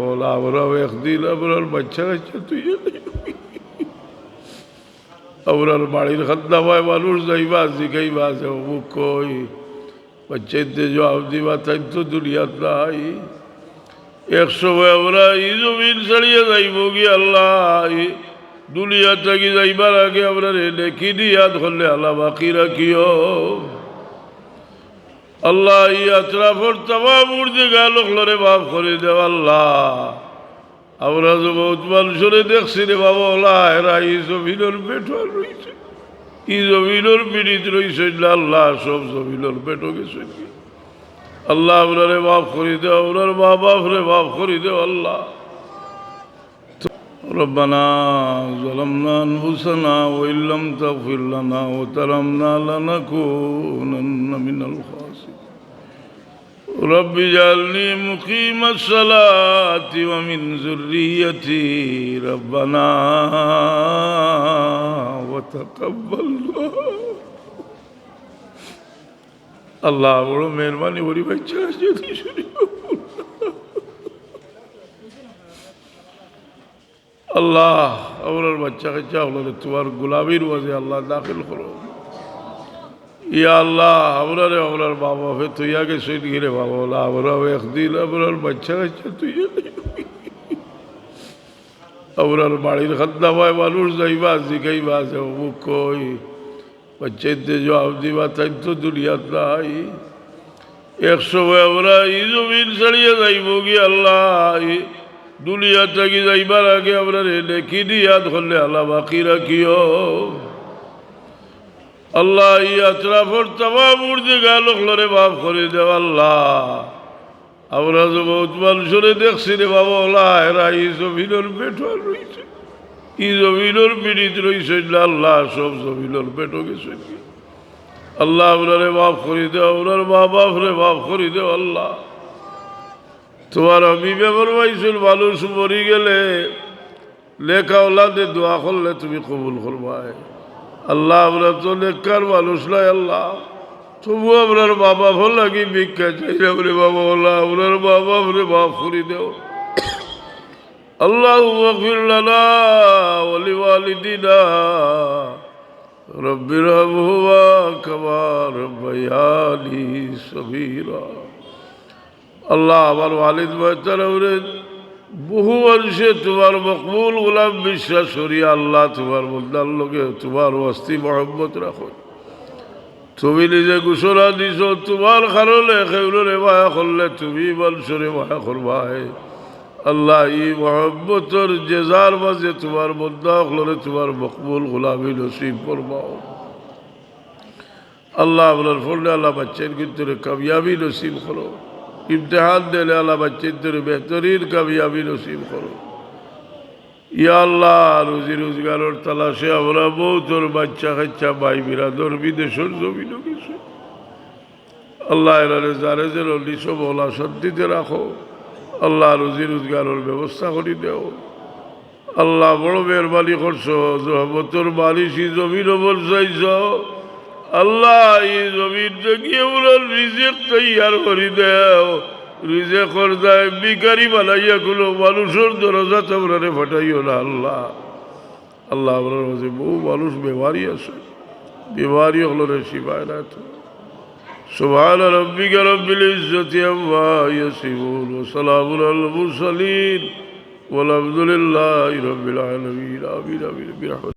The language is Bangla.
বলা আমরাও একদিন আমরার বাচ্চা কাচ্চা তুই আমরার বাড়ির খাদ্দামায় মানুষ যাইবা জিগাইবা যে অমুক কই বাচ্চাইতে জবাব দিবা তাই তো দুনিয়াত নাই এক সময় আমরা এই জমিন ছাড়িয়ে যাইব কি আল্লাহ দুনিয়া থাকি যাইবার আগে আমরা লেখি দিয়া ধরলে আল্লাহ বাকি রাখিও আল্লাহ, এই আত্রাফর তামাম উর্দে গালকলরে বাপ করে দেও আল্লাহ। আমরা যে বহুত মানুষরে দেখছি রে বাবা, ওলা, এরা এই জমিনের বেঠর রয়েছে এই জমিনের পীড়িত রয়েছে আল্লাহ, সব জমিনের বেটো গেছে। আল্লাহ আপনারে মাফ করে দেও আপনার মা বাপরে মাফ করে দেও আল্লাহ। ربنا ظلمنا أنفسنا وإن لم تغفر لنا وترحمنا لنكونن من الخاسرين رب اجعلني مقيم الصلاة ومن ذريتي ربنا وتقبل আল্লাহ বড় মেহরবানি বলি বাচ্চা যদি শুনি আল্লাহ আপনার বাচ্চা কাচ্চা আপনার তোমার গোলাবির ওয়াজে আল্লাহ দাখিল করো। ইয়া আল্লাহ আপনারে আপনার বাবা হে তুই আগে সইট গিরে বাবা বলা আমরাও একদিন আপনার বাচ্চা কাচ্চা তুই আপনার বাড়ির খাদ্দামায় মানুষ যাইবা, জিগাইবা, যে অমুক কই বাচ্চাইতে জবাব দিবা, তাই তো দুনিয়াত নাই। এক সময় আমরা এই জমিন ছাড়িয়ে যাইব কি আল্লাহ দুনিয়া থাকি যাইবার আগে আমরা লেখি দিয়া ধরলে আল্লাহ বাকি রাখিও। আল্লাহ এই আত্রাফর তামাম উর্দে গালকলরে মাফ করে দেও আল্লাহ। আমরা যে বহুত মানুষরে দেখছি রে বাবা, ওলা, এরা এই জমিনের বেঠর রয়েছে এই জমিনের পীড়িত রয়েছে আল্লাহ, সব জমিনের বেটো গেছে আল্লাহ আপনারে মাফ করে দেও, আপনার মা বাপরে মাফ করে দেও আল্লাহ। তোমার আমি বেগর পাইছিল, মানুষ মরি গেলে লেখা ওলাদে দোয়া করলে তুমি কবুল করবাই আল্লাহ, আমরা তো লেখার মানুষ নাই আল্লাহ। তবু আপনার বাবা ভালো লাগি ভিক্ষা চাইলে বলে বাবা ওলা আপনার বাবা বলে মাফ করে দেও। আল্লাহ লানা ওলি ওয়ালিদিনা রব্বির হুয়া কবার বয়ালি সবিরা আল্লাহ আমার ওয়ালিদ মহতারে বহু মানুষে তোমার মকবুল গোলাম বিশ্বাস করিয়া আল্লাহ তোমার বন্দার লোকে তোমার অস্থি মহব্বত রাখো তুমি নিজে ঘোষণা দিছ তোমার কারণে সেগুলোরে মায়া করলে তুমি মানুষরে মায়া করবাই আল্লাহ ই মহব্বতর জেজার মাঝে তোমার বন্ধা হলরে তোমার মকবুল গোলামি নসিব করবাও আল্লাহ আপনার ফলে আল্লাহ বাচ্চার কিন্তু কামিয়াবি নসিব করো ইমতেহান দিলে আল্লাহ বাচ্চাদের বেহতরিন কামিয়াবি নসিব করো ইয়া আল্লাহ, রুজি রোজগারের তালাশে আমরা বউ তোর বাচ্চা কাচ্চা ভাই বিরাদর বিদেশের জমিন কিছু আল্লাহ এরারে যারে যে নিশ বলা শান্তিতে রাখো। আল্লাহ রুজি রোজগারের ব্যবস্থা করে দেও। আল্লাহ বড় মেহরবানি করছ, জহমতর মালিশি জমিন বলছাইছ। আল্লাহ এই জমিন থেকে ওরা রিজেক তৈয়ার করে দেও রিজেকর যায় বিকারি বানাইয়া গুলো মানুষের দরজা তোমরারে ফাটাইও না আল্লাহ আল্লাহ আপনার মাঝে বহু মানুষ বেমারি আছে বেমারি হলো রে শিবায় না তো سبحان ربك رب العزة عما يصفون وسلام على المرسلين والحمد لله رب العالمين آمين آمين برحمته